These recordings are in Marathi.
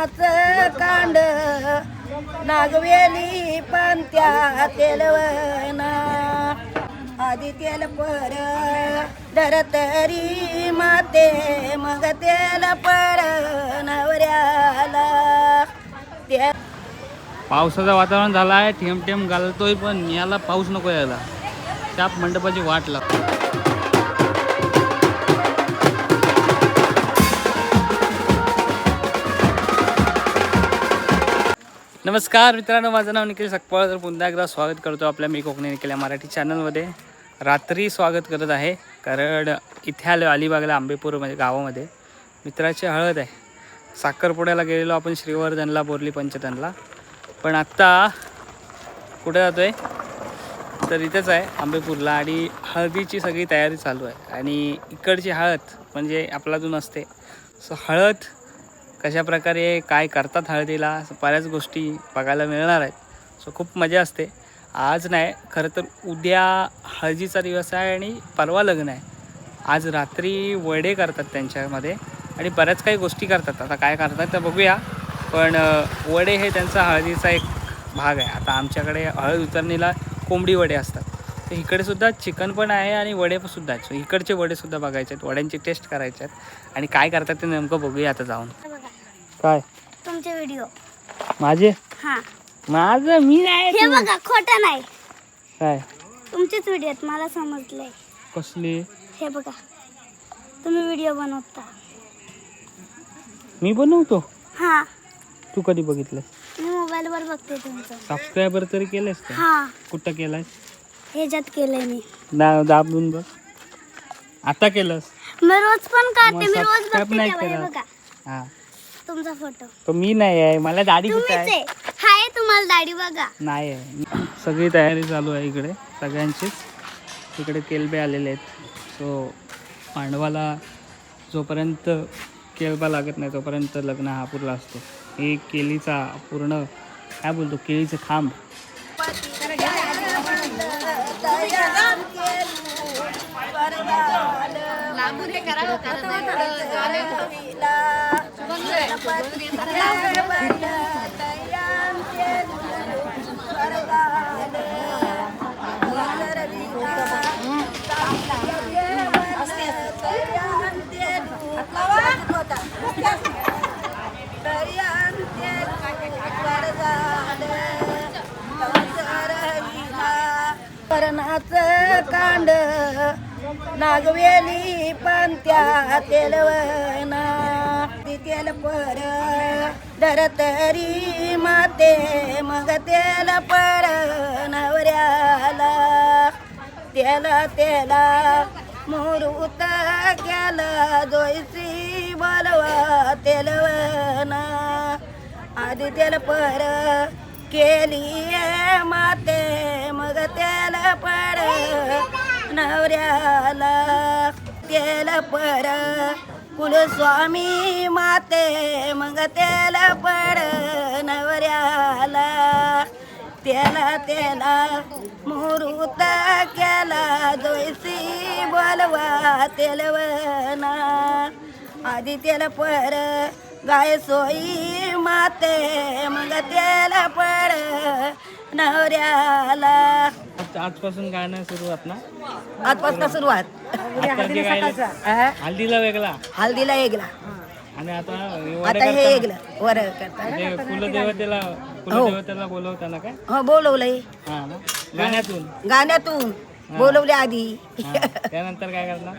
करणाचं कांड. नागवेली पंत्या तेलवना. आधी तेल पर धरतरी माते मग तेल पर नवऱ्याला. ते पावसाचं वातावरण झालं आहे ठेम ठेम घालतोय पण याला पाऊस नको यायला. चाप मंडपाची वाट लागते. नमस्कार मित्रांनो माझं नाव निखिल सकपाळ. तर पुन्हा एकदा स्वागत करतो आपल्या मी कोकणी निखिल या मराठी चॅनलमध्ये रात्री स्वागत करत आहे कारण इथे आलो अलिबागला आंबेपूर म्हणजे गावामध्ये. मित्राची हळद आहे. साखरपुड्याला गेलेलो आपण श्रीवर्धनला बोरली पंचतनला. पण आत्ता कुठे जातो आहे तर इथेच आहे आंबेपूरला. आणि हळदीची सगळी तयारी चालू आहे. आणि इकडची हळद म्हणजे आपला जो नसते. सो हळद कशा प्रकारे काय करतात हळदीला बऱ्याच गोष्टी बघायला मिळणार आहेत. सो खूप मजा असते. आज नाही खरं तर उद्या हळदीचा दिवस आहे आणि परवा लग्न आहे. आज रात्री वडे करतात त्यांच्यामध्ये आणि बऱ्याच काही गोष्टी करतात. आता काय करतात तर बघूया. पण वडे हे त्यांचा हळदीचा एक भाग आहे. आता आमच्याकडे हळद उतरणीला कोंबडी वडे असतात. तर इकडेसुद्धा चिकन पण आहे आणि वडे पण सुद्धा आहेत. सो इकडचे वडेसुद्धा बघायचे आहेत. वड्यांची टेस्ट करायचे आहेत. आणि काय करतात ते नेमकं बघूया आता जाऊन. काय? तुमचे व्हिडिओ. माझे? हा. माझं मी नाही हे तू. बघा खोटं नाही. काय? तुमचेच व्हिडिओ आहेत मला समजलंय. कसली? हे बघा तुम्ही व्हिडिओ बनवता. मी बनवतो? हा. तू कधी बघितलं मी मोबाईलवर बघते तुमचं. सबस्क्रायबर तरी केलेस का? हा. कुठं केलाय? ह्याच्यात केलंय मी. दा दाबून बघ. आता केलंस? मी रोज पण काढते मग मी रोज subscribe बघते नाही तेव्हा हे केलं. बघा. हा. तुमचा फोटो. तो मी नाही आहे मला दाढी कुठं आहे? हाय तुम्हाला दाढी बघा. नाही आहे. सगळी तयारी चालू आहे इकडे सगळ्यांचीच इकडे केलबे आलेले आहेत. सो पांडवाला जोपर्यंत केलबा लागत नाही तोपर्यंत लग्न हा पुरला असतो. हे केलीचा पूर्ण काय बोलतो केळीचं खांब. करणाचं कांड नागवेली पंत्या तेलवना केल पर धरतरी माते मग तेल पर नवऱ्याला. त्याला तेला मुरुत केला जोयसी बोलवा तेलवना. आधी तेल पर केली माते मग तेल पर नवऱ्याला. तेल पर कुलस्वामी माते मग त्याला पड नवऱ्याला. त्याला त्याला मुहूर्त केला जोयसी बोलवा तेलवना. आधी त्याला पर गाय सोयी माते मग त्याला पर नवऱ्याला. आज- आजपासून गाणं सुरुवात ना? आजपासून सुरुवात. जे गायलं- हा? हल्दीला वेगळा. हल्दीला एकला आणि आता आता हे एकलं वर करता कुलदेवतेला कुलदेवतेला बोलवताना काय? हो बोलवलंय. हा ना? गाण्यातून? गाण्यातून. बोलवले आधी. हा. त्यानंतर काय करणार?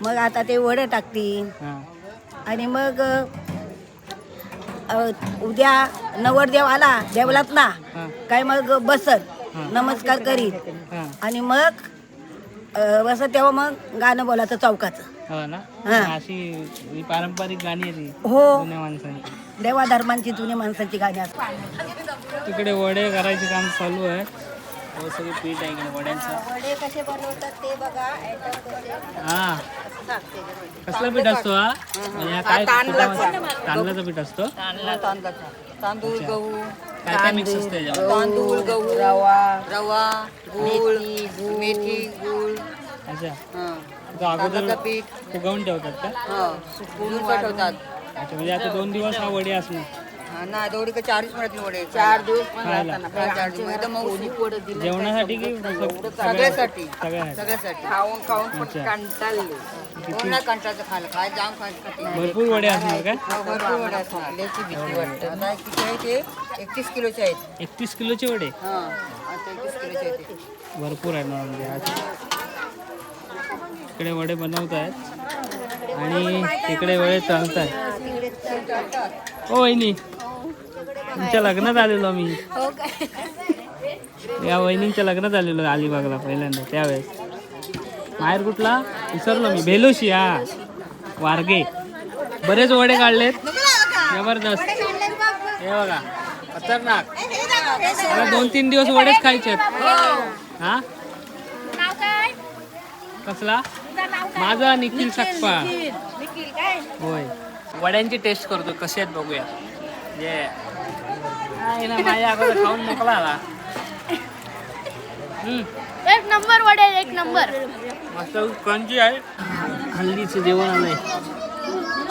मग आता ते वड टाकतील. हा. आणि मग उद्या नवरदेव आला देवलात ना काय मग बसत. नमस्कार करीत. आणि मग अ, बसत तेव्हा मग गाणं बोलायचं चौकाचं. हो ना? हा. अशी ही पारंपरिक गाणी आहे ती. हो. जुन्या माणसांची. देवा धर्मांची जुन्या माणसाची गाणी असतात. तिकडे वडे करायचे काम चालू आहे. हो, सगळी पीठ आहे वड्यांचं. वडे कसे बनवतात ते बघा. हा. कसला पीठ असतो हा? म्हणजे हा काय पिठामध्ये- तांदळाचं पीठ असतो? तांदूळ गहू काय काय मिक्स असतं याच्यामध्ये? तांदूळ गहू रवा रवा गूळ मेथी गूळ. अच्छा. हं. तो अगोदर तांदळाचं पीठ. फुगवून ठेवतात का? हं. सुकवून ठेवतात अच्छा म्हणजे आता दोन दिवस हा वडे असणार. हा, ना दोडी का चारच मिळतील वडे चार दिवस पण खायला. चार दिवस. एकदम मऊ जेवणासाठी की सग- सगळ्यासाठी. सगळ्यासाठी. सगळ्यासाठी. खाऊन खाऊन पण अच्छा. कंटाळले. कोण नाही कंटाळचं खायला काय जाम खायचं भरपूर वडे असणार काय भरपूर वडे असणार. लयची भीती वाटते. आता किती आहे ते एकतीस किलोचे आहेत. एकतीस किलोचे वडे? हा. आता एकतीस किलोचे आहेत ते. भरपूर आहे ना म्हणजे आज. इकडे वडे बनवत आहेत आणि तिकडे वडे चालत आहेत ओ वहिनी. तुमच्या लग्नात आलेलो मी या वहिनींच्या लग्नात आलेलो अलिबागला पहिल्यांदा त्यावेळेस. माहेर कुठला? विसरलो मी. बेलोशी हा. वारगे. बरेच वडे काढलेत. जबरदस्त. हे बघा खतरनाक. मला दोन तीन दिवस वडेच खायचे हा? कसला? माझा निखिल सकपा होय. वड्यांची टेस्ट करतो कसे आहेत बघूया. माझ्या अगोदर खाऊन मोकळा आला हम्म, एक नंबर वडे एक नंबर। मस्त क्रंची आहे हल्लीचं जेवण आलंय।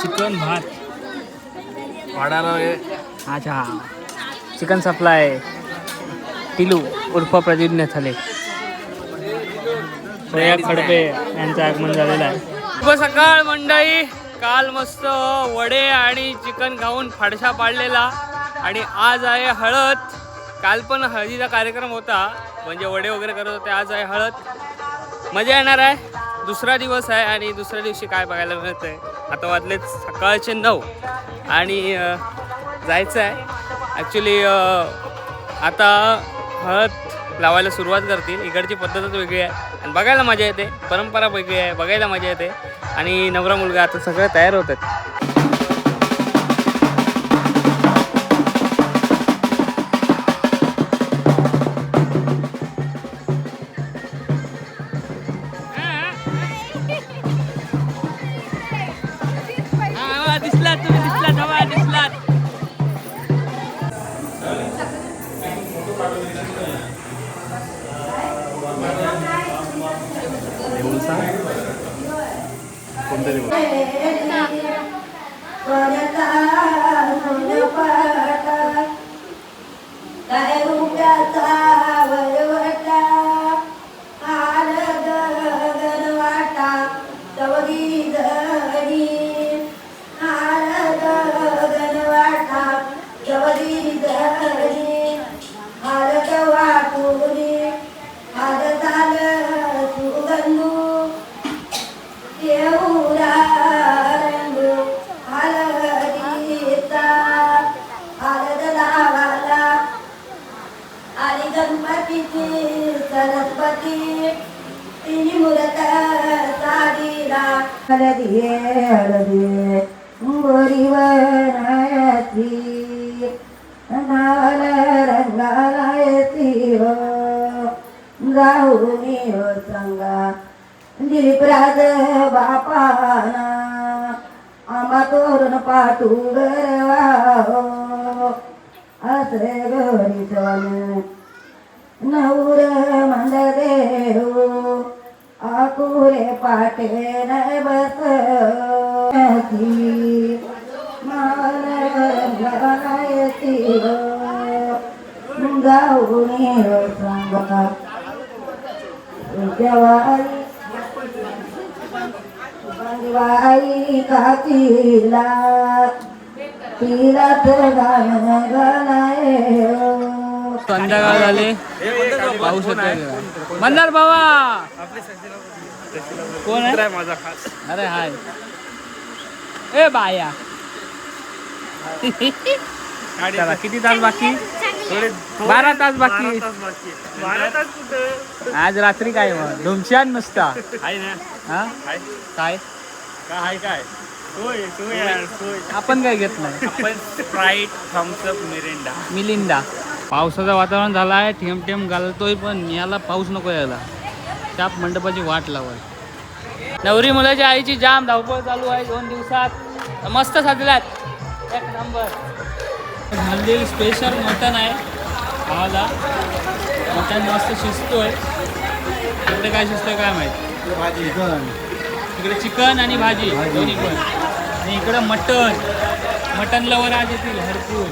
चिकन भात। अच्छा चिकन सप्लाय। टिलू उर्फ प्रद्युम्न थले श्रेया खडपे यांचं आगमन झालेलं आहे. शुभ सकाळ मंडळी। काल मस्त वडे आणि चिकन खाऊन फाडशा पाडलेला. आणि आज आहे हळद. काल पण हळदीचा कार्यक्रम होता. म्हणजे वडे वगैरे करत होते. आज आहे हळद. मजा येणार आहे. दुसरा दिवस आहे आणि दुसऱ्या दिवशी काय बघायला मिळतं आहे आता वाजलेच सकाळचे नऊ. आणि जायचं आहे. ॲक्च्युली आता हळद लावायला सुरुवात करतील. इकडची पद्धतच वेगळी आहे. आणि बघायला मजा येते. परंपरा वेगळी आहे. बघायला मजा येते. आणि नवरा मुलगा आता सगळं तयार होतात काय मूर्त साडीला हळदी हळदी गोरीवरायची नाल रंगालायची हो जाऊनी हो सांगा दिलीपराज बापाना आंबा तोरण पाठू गरवा हो असरे घरी सन नवर मंद देऊ आकुरे पाटे न बस गाऊनी सांगा जवाई बाई तिला तर गाणं गाणाय संध्याकाळ झाली. पाऊस येतोय. मंदार बाबा! कोण आहे? माझा खास. अरे हाय. ए बाया. चला किती तास बाकी? बारा तास बाकी. आज रात्री काय मग? धुमशान नुसता. हा? काय? काय काय? सोय सोय यार सोय. आपण काय घेत नाही. आपण स्प्राईट थम्सअप मिरिंडा. मिलिंदा. पावसाचं वातावरण झालं आहे ठेम ठेम घालतोय पण याला पाऊस नको यायला. त्या मंडपाची वाट लावाय नवरी मुलाच्या आईची जाम धावपळ चालू आहे दोन दिवसात. मस्त साजल्यात. एक नंबर. हल्ली स्पेशल मटन आहे भावाला मटन मस्त शिजतोय. इकडे काय शिजतोय काय माहीत? इकडे चिकन आणि भाजी. दोन्ही पण. आणि इकडं मटन मटन लवर आज येतील भरपूर.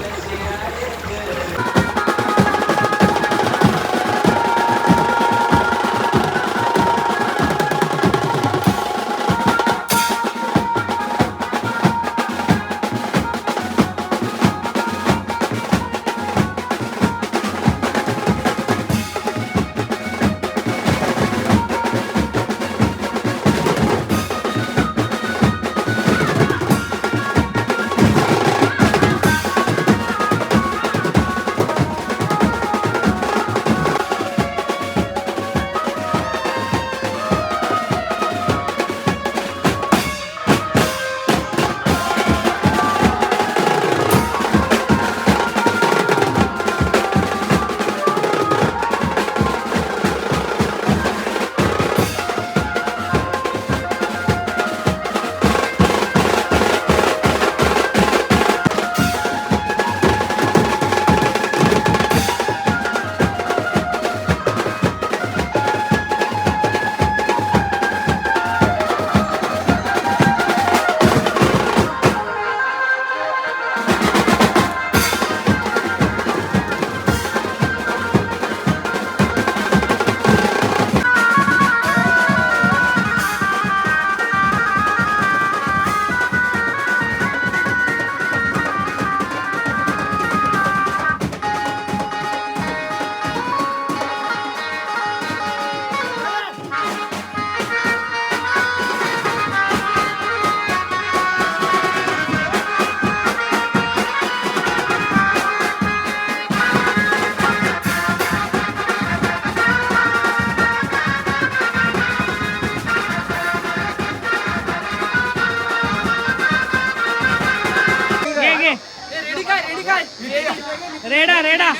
રેડા રેડા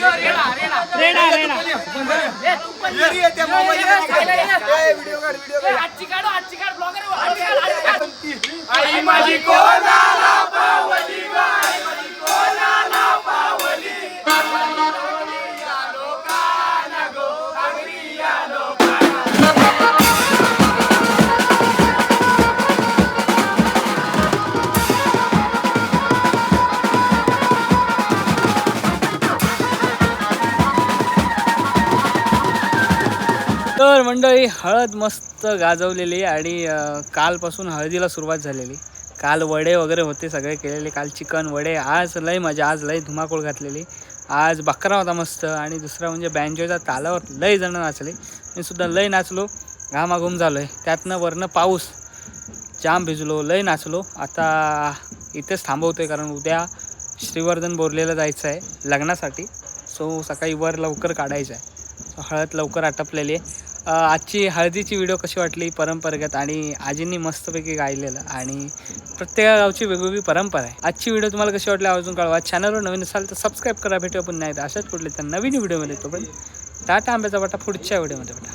રેડા રેડા. रेडा तर मंडळी हळद मस्त गाजवलेली आणि कालपासून हळदीला सुरुवात झालेली. काल वडे वगैरे होते सगळे केलेले काल चिकन वडे आज लय मजा आज लय धुमाकूळ घातलेली. आज बकरा होता मस्त आणि दुसरा म्हणजे बँजोच्या तालावर लय जण नाचले. मी सुद्धा लय नाचलो घामाघूम झालो आहे त्यातनं वरनं पाऊस जाम भिजलो लय नाचलो. आता इथेच थांबवतोय कारण उद्या श्रीवर्धन बोरलेला जायचं आहे लग्नासाठी. सो सकाळी वर लवकर काढायचं आहे सो हळद लवकर आटपलेली आहे. आजची हळदीची व्हिडिओ कशी वाटली परंपरेगत आणि आजींनी मस्तपैकी गायलेलं आणि प्रत्येक गावची वेगवेगळी परंपरा आहे. आजची व्हिडिओ तुम्हाला कशी वाटली आवर्जून कळवा. चॅनलवर नवीन असाल तर सबस्क्राईब करा. भेटेल आपण नाही तर अशाच कुठले तर नवीन व्हिडिओमध्ये तो पण टाटा आंब्याचा वाटा पुढच्या व्हिडिओमध्ये भेटा.